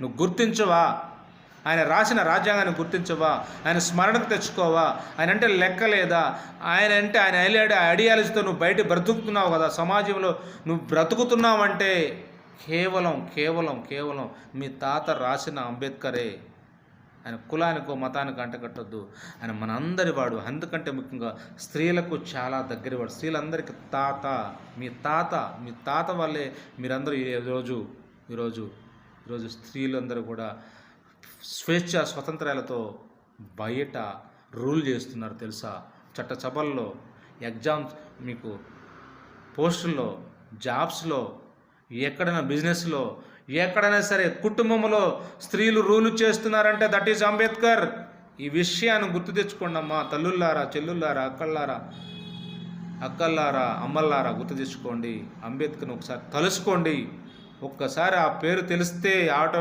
నువ్వు గుర్తించవా? ఆయన రాసిన రాజ్యాంగాన్ని గుర్తించవా? ఆయన స్మరణకు తెచ్చుకోవా? ఆయన అంటే లెక్క లేదా? ఆయన అంటే ఆయన ఐలాడి ఐడియాలజీతో నువ్వు బయట బ్రతుకుతున్నావు కదా? సమాజంలో నువ్వు బ్రతుకుతున్నావంటే కేవలం కేవలం కేవలం మీ తాత రాసిన అంబేద్కరే. ఆయన కులానికో మతానికి అంటకట్టొద్దు ఆయన మనందరి వాడు. అందుకంటే ముఖ్యంగా స్త్రీలకు చాలా దగ్గర వాడు స్త్రీలందరికీ తాత మీ తాత మీ తాత వల్లే మీరందరూ ఈరోజు ఈరోజు ఈరోజు స్త్రీలందరూ కూడా స్వేచ్ఛ స్వతంత్రాలతో బయట రూల్ చేస్తున్నారు తెలుసా? చట్టసభల్లో ఎగ్జామ్స్ మీకు పోస్టుల్లో జాబ్స్లో ఎక్కడైనా బిజినెస్లో ఎక్కడైనా సరే కుటుంబంలో స్త్రీలు రూలు చేస్తున్నారంటే దట్ ఈజ్ అంబేద్కర్. ఈ విషయాన్ని గుర్తు తెచ్చుకోండి అమ్మా. తల్లుల్లారా చెల్లుల్లారా అక్కల్లారా అక్కల్లారా అమ్మల్లారా గుర్తు తెచ్చుకోండి. అంబేద్కర్ని ఒకసారి తలుసుకోండి. ఒక్కసారి ఆ పేరు తెలిస్తే ఆటో